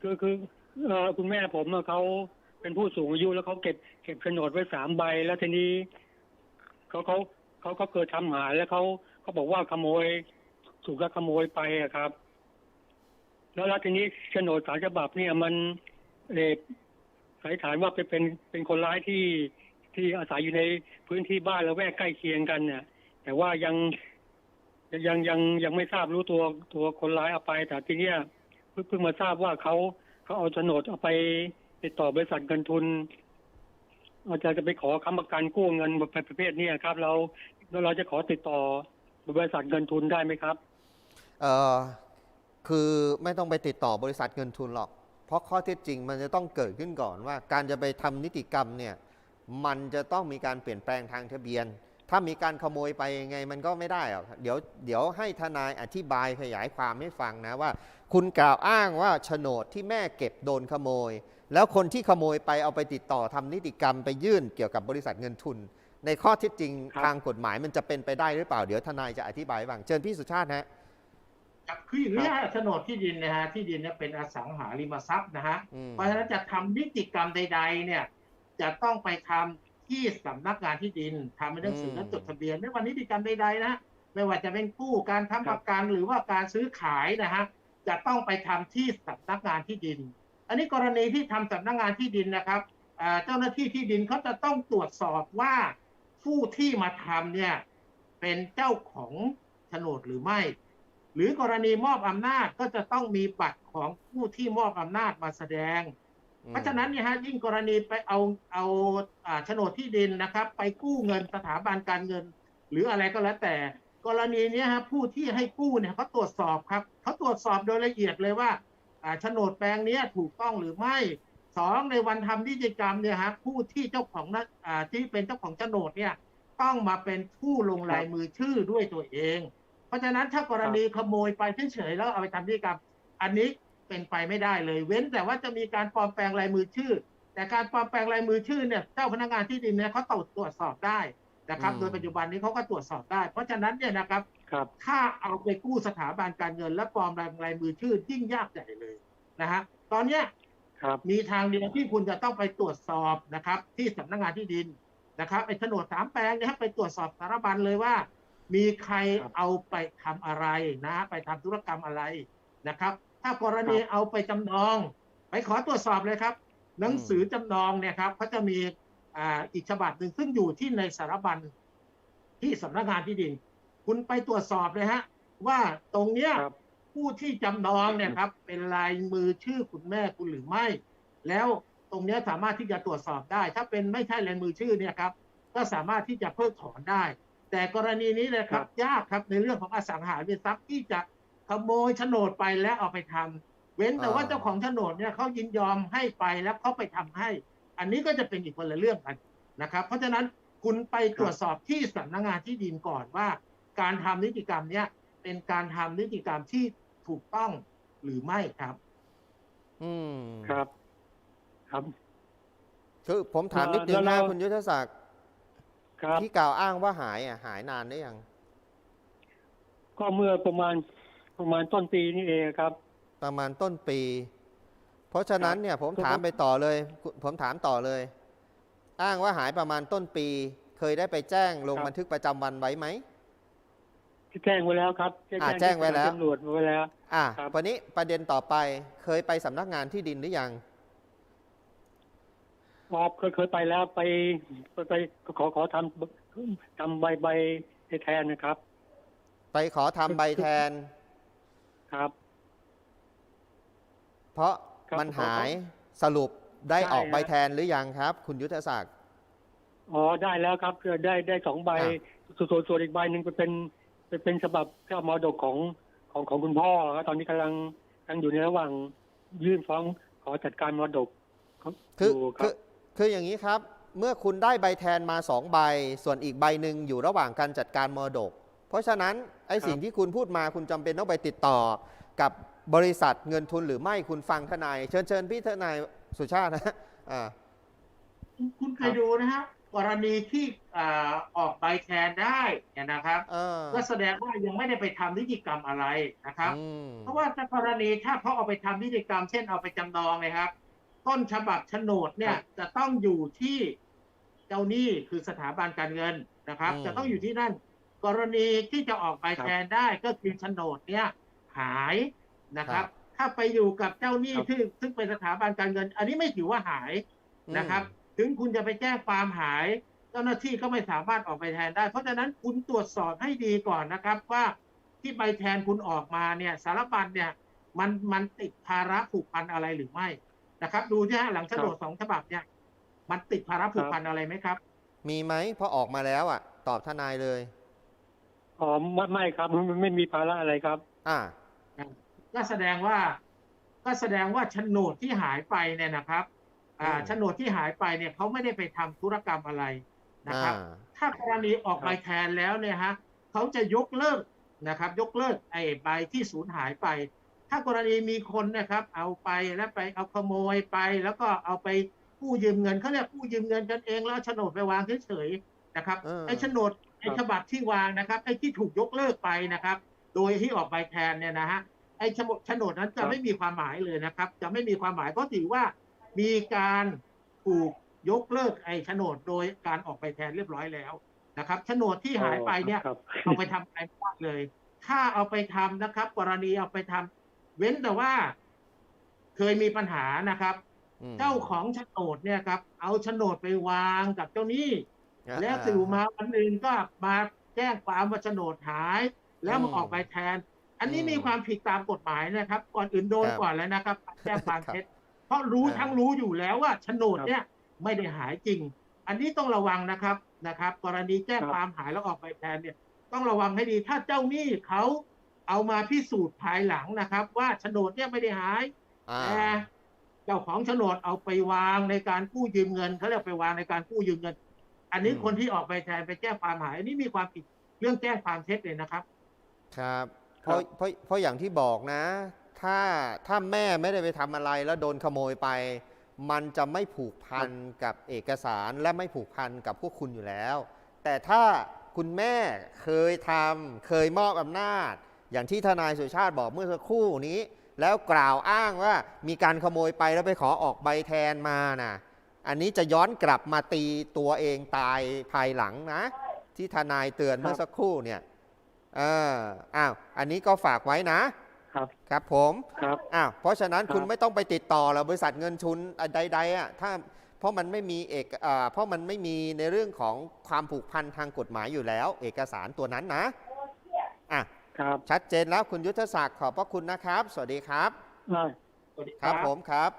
คือคือเอ่อคุณแม่ผมอะเขาเป็นผู้สูงอายุแล้วเขาเก็บเก็บโฉนดไว้สามใบ แล้วทีนี้เขาเขาเขาก็เกิดทำหายแล้วเขาเขาบอกว่าขโมยถูกลักขโมยไปอะครับ แล้วแล้วทีนี้โฉนดสารฉบับเนี่ยมันเออสันนิษฐานว่าเป็นเป็นเป็นคนร้ายที่ที่อาศัยอยู่ในพื้นที่บ้านและแวกใกล้เคียงกันเนี่ยแต่ว่ายังยังยังยังไม่ทราบรู้ตัวตัวคนร้ายเอาไป แต่ทีเนี้ย เพิ่งเพิ่งมาทราบว่าเขาเขาเอาโฉนดเอาไปติดต่อบริษัทเงินทุนเราจะจะไปขอค้ำประกันกู้เงินประเภทนี้ครับ เราเราจะขอติดต่อบริษัทเงินทุนได้ไหมครับ เอ่อคือไม่ต้องไปติดต่อบริษัทเงินทุนหรอก เพราะข้อเท็จจริงมันจะต้องเกิดขึ้นก่อนว่า การจะไปทำนิติกรรมเนี่ย มันจะต้องมีการเปลี่ยนแปลงทางทะเบียน ถ้ามีการขโมยไปยังไงมันก็ไม่ได้หรอกเดี๋ยวเดี๋ยวให้ทนายอธิบายขยายความให้ฟังนะว่า คุณกล่าวอ้างว่าโฉนดที่แม่เก็บโดนขโมย แล้วคนที่ขโมยไปเอาไปติดต่อทำนิติกรรมไปยื่นเกี่ยวกับบริษัทเงินทุน ในข้อเท็จจริงครับทางกฎหมายมันจะเป็นไปได้หรือเปล่าเดี๋ยวทนายจะอธิบายให้ฟังเชิญพี่สุชาติฮะครับคืออย่างนี้ฮะโฉนดที่ดินนะฮะที่ดินเนี่ยเป็นอสังหาริมทรัพย์นะฮะอืมเพราะฉะนั้นจะทำนิติกรรมใด ๆ เนี่ยจะต้องไปทำ ที่สำนักงานที่ดินทำเป็นหนังสือและจดทะเบียนไม่ว่านิติกรรมใดๆนะไม่ว่าจะเป็นกู้การทำประกันหรือว่าการซื้อขายนะฮะจะต้องไปทำที่สำนักงานที่ดิน อันนี้กรณีที่ทำสำนักงานที่ดินนะครับอ่าเจ้าหน้าที่ที่ดินเขาจะต้องตรวจสอบว่าผู้ที่มาทำเนี่ยเป็นเจ้าของโฉนดหรือไม่ หรือกรณีมอบอำนาจก็จะต้องมีบัตรของผู้ที่มอบอำนาจมาแสดง เพราะฉะนั้นเนี่ยฮะยิ่งกรณีไปเอาเอาอ่าโฉนดที่ดินนะครับ ไปกู้เงินสถาบันการเงิน หรืออะไรก็แล้วแต่ กรณีเนี้ยฮะผู้ที่ให้กู้เนี่ยเขาตรวจสอบครับเขาตรวจสอบโดยละเอียดเลยว่าอ่าโฉนดแปลงเนี้ยถูกต้องหรือไม่สองในวันทำนิติกรรมเนี่ยฮะผู้ที่เจ้าของนะอ่าที่เป็นเจ้าของโฉนดเนี่ยต้องมาเป็นผู้ลงลายมือชื่อด้วยตัวเอง เพราะฉะนั้นถ้ากรณีขโมยไปเฉยๆแล้วเอาไปทำนิติกรรม อันนี้ เป็นไปไม่ได้เลย เว้นแต่ว่าจะมีการปลอมแปลงลายมือชื่อ แต่การปลอมแปลงลายมือชื่อเนี่ยเจ้าพนักงานที่ดินเนี่ยเขาตรวจสอบได้นะครับอืมโดยปัจจุบันนี้เขาก็ตรวจสอบได้ เพราะฉะนั้นเนี่ยนะครับครับถ้าเอาไปกู้สถาบันการเงิน และปลอมลายมือชื่อยิ่งยากใหญ่เลยนะฮะตอนเนี้ยครับมีทางเดียวที่คุณจะต้องไปตรวจสอบนะครับ ที่สำนักงานที่ดินนะครับไอ้โฉนดสามแปลงเนี่ยให้ไปตรวจสอบสารบัญเลยว่า มีใครครับเอาไปทำอะไรนะ ไปทำธุรกรรมอะไรนะครับ ถ้ากรณีครับเอาไปจำนอง ไปขอตรวจสอบเลยครับ หนังสือจำนองเนี่ยครับเขาจะมีอ่าอีกฉบับหนึ่งซึ่งอยู่ที่ในสารบัญที่สำนักงานที่ดิน คุณไปตรวจสอบเลยฮะ ว่าตรงเนี้ยครับผู้ที่จำนองเนี่ยครับ เป็นลายมือชื่อคุณแม่คุณหรือไม่ แล้วตรงเนี้ยสามารถที่จะตรวจสอบได้ ถ้าเป็นไม่ใช่ลายมือชื่อเนี่ยครับ ก็สามารถที่จะเพิกถอนได้ แต่กรณีนี้เนยครับ ยากครับในเรื่องของอสังหาริมทรัพย์ที่จะ ขโมยโฉนดไปแล้วเอาไปทำเว้นแต่ว่าอ่าเจ้าของโฉนดเนี่ยเขายินยอมให้ไปแล้วเขาไปทำให้ อันนี้ก็จะเป็นอีกคนละเรื่องกันนะครับ เพราะฉะนั้นคุณไปตรวจสอบที่สำนักงานที่ดินก่อนว่า การทำนิติกรรมเนี่ยเป็นการทำนิติกรรมที่ถูกต้องหรือไม่ครับ อืมครับ ครับคือผมถามนิดนึงแล้วนะเราคุณยุทธศักดิ์ครับที่กล่าวอ้างว่าหายอะหายนานได้ยัง ก็เมื่อประมาณ ประมาณต้นปีนี่เองครับ ประมาณต้นปี เพราะฉะนั้นเนี่ยผมครับถามไปต่อเลย ผมถามต่อเลย อ้างว่าหายประมาณต้นปี เคยได้ไปแจ้งลงบันทึกประจำวันไว้ไหมที่แจ้งไว้แล้วครับอ่าแจ้งไว้แล้วตำรวจไว้แล้ว อะครับวันนี้ประเด็นต่อไปเคยไปสำนักงานที่ดินหรือยังออบเคยเคยไปแล้วไปไปไปขอขอทำทำใบใบแทนนะครับ ไปขอทำใบแทน ครับ เพราะครับมันขอหายสรุปได้ใช่ออกใบฮะแทนหรือยังครับ คุณยุทธศักดิ์ อ๋อได้แล้วครับได้ได้สองใบอ่ส่วนส่วนส่วนอีกใบหนึ่งเป็น เป็นเป็นเป็นฉบับเจ้ามรดกของของของคุณพ่อครับตอนนี้กำลังกำลังอยู่ในระหว่างยื่นฟ้องขอจัดการมรดกครับคืออยู่คคืรัอบคืออย่างนี้ครับ เมื่อคุณได้ใบแทนมาสองใบ ส่วนอีกใบหนึ่งอยู่ระหว่างการจัดการมรดก เพราะฉะนั้นไอ้สิ่งที่คุณพูดมาคุณจำเป็นต้องไปติดต่อกับบริษัทเงินทุนหรือไม่คุณฟังทนาย เชิญเชิญพี่ทนายสุชาตินะอ่าคุณเคยดูนะฮะกรณีที่อ่าออกใบแทนได้เนี่ยนะครับเออก็แสดงว่ายังไม่ได้ไปทำนิติกรรมอะไรนะครับอืมเพราะว่าถ้ากรณีถ้าเขาเอาไปทำนิติกรรม เช่นเอาไปจำนองเลยครับ ต้นฉบับโฉนดเนี่ยจะต้องอยู่ที่เจ้าหนี้คือสถาบันการเงินนะครับอืมจะต้องอยู่ที่นั่น กรณีที่จะออกใบแทนได้ก็คือโฉนดเนี่ยหายนะครับ ถ้าไปอยู่กับเจ้าหนี้ครับที่ซึ่งเป็นสถาบันการเงิน อันนี้ไม่ถือว่าหายนะครับ ถึงคุณจะไปแจ้งความหาย เจ้าหน้าที่ก็ไม่สามารถออกใบแทนได้ เพราะฉะนั้นคุณตรวจสอบให้ดีก่อนนะครับว่าที่ใบแทนคุณออกมาเนี่ยสารบัญเนี่ยมันมันติดภาระผูกพันอะไรหรือไม่นะครับ ดูที่ฮะหลังโฉนดสองฉบับเนี่ย มันติดภาระผูกพันอะไรไหมครับ มีไหมพอออกมาแล้วอะ ตอบทนายเลย อ๋อไม่ไม่ครับไม่ไม่มีภาระอะไรครับ อ่า ก็แสดงว่า ก็แสดงว่าโฉนดที่หายไปเนี่ยนะครับ อ่าอืมโฉนดที่หายไปเนี่ยเขาไม่ได้ไปทำธุรกรรมอะไรนะครับอ่าถ้ากรณีออกใบแทนแล้วเนี่ยฮะเขาจะยกเลิกนะครับ ยกเลิกไอ้ใบที่สูญหายไป ถ้ากรณีมีคนนะครับ เอาไปแล้วไปเอาขโมยไป แล้วก็เอาไปกู้ยืมเงินเขาเรียกกู้ยืมเงินกันเองแล้วเอาโฉนดไปวางเฉยๆนะครับเออไอ้โฉนด ไอ้ฉบับที่วางนะครับไอ้ที่ถูกยกเลิกไปนะครับ โดยที่ออกใบแทนเนี่ยนะฮะไอ้โฉนดโฉนดนั้นครัจะบไม่มีความหมายเลยนะครับ จะไม่มีความหมายเพราะถือว่ามีการถูกยกเลิกไอ้โฉนดโดยการออกใบแทนเรียบร้อยแล้วนะครับโฉนดที่หายไปเนี่ยครับเอาไปทำอะไรไม่ได้เลย ถ้าเอาไปทำนะครับ กรณีเอาไปทำเว้นแต่ว่า เคยมีปัญหานะครับอืมเจ้าของโฉนดเนี่ยครับ เอาโฉนดไปวางกับเจ้าหนี้อ่า แล้วสู่มาวันหนึ่งก็มาแจ้งความว่าโฉนดหาย แล้วมาอืมออกใบแทน อันนี้อืมมีความผิดตามกฎหมายนะครับ ก่อนอื่นโดนครับก่อนแล้วนะครับแจ้งความครับเท็จเพราะรู้อ่าทั้งรู้อยู่แล้วว่าโฉนดครับเนี่ยไม่ได้หายจริง อันนี้ต้องระวังนะครับนะครับ กรณีแจ้งครับความหายแล้วออกใบแทนเนี่ย ต้องระวังให้ดี ถ้าเจ้าหนี้เขาเอามาพิสูจน์ภายหลังนะครับ ว่าโฉนดเนี่ยไม่ได้หายอ่าแต่เจ้าของโฉนดเอาไปวางในการกู้ยืมเงินเขาเรียกไปวางในการกู้ยืมเงิน อันนี้อืมคนที่ออกไปแทนไปแจ้งความหายอันนี้มีความผิดเรื่องแจ้งความเท็จเลยนะครับ ครับเพครับราะเพราะเพราะอย่างที่บอกนะ ถ้าถ้าแม่ไม่ได้ไปทำอะไรแล้วโดนขโมยไป มันจะไม่ผูกพันกับเอกสารและไม่ผูกพันกับพวกคุณอยู่แล้ว แต่ถ้าคุณแม่เคยทำเคยมอบอำนาจ อย่างที่ทนายสุชาติบอกเมื่อสักครู่นี้ แล้วกล่าวอ้างว่ามีการขโมยไปแล้วไปขอออกใบแทนมานะ อันนี้จะย้อนกลับมาตีตัวเองตายภายหลังนะ ที่ทนายเตือนเมื่อสักครู่เนี่ยเอออ้าวอันนี้ก็ฝากไว้นะ ครับครับผมครับอ้าวเพราะฉะนั้นครับคุณไม่ต้องไปติดต่อแล้วบริษัทเงินทุนใดๆอะถ้าเพราะมันไม่มีเอกอ่าเพราะมันไม่มีในเรื่องของความผูกพันทางกฎหมายอยู่แล้ว เอกสารตัวนั้นนะอะครับชัดเจนแล้วคุณยุทธศักดิ์ขอบพระคุณนะครับ สวัสดีครับได้สวัสดีครับผมครับ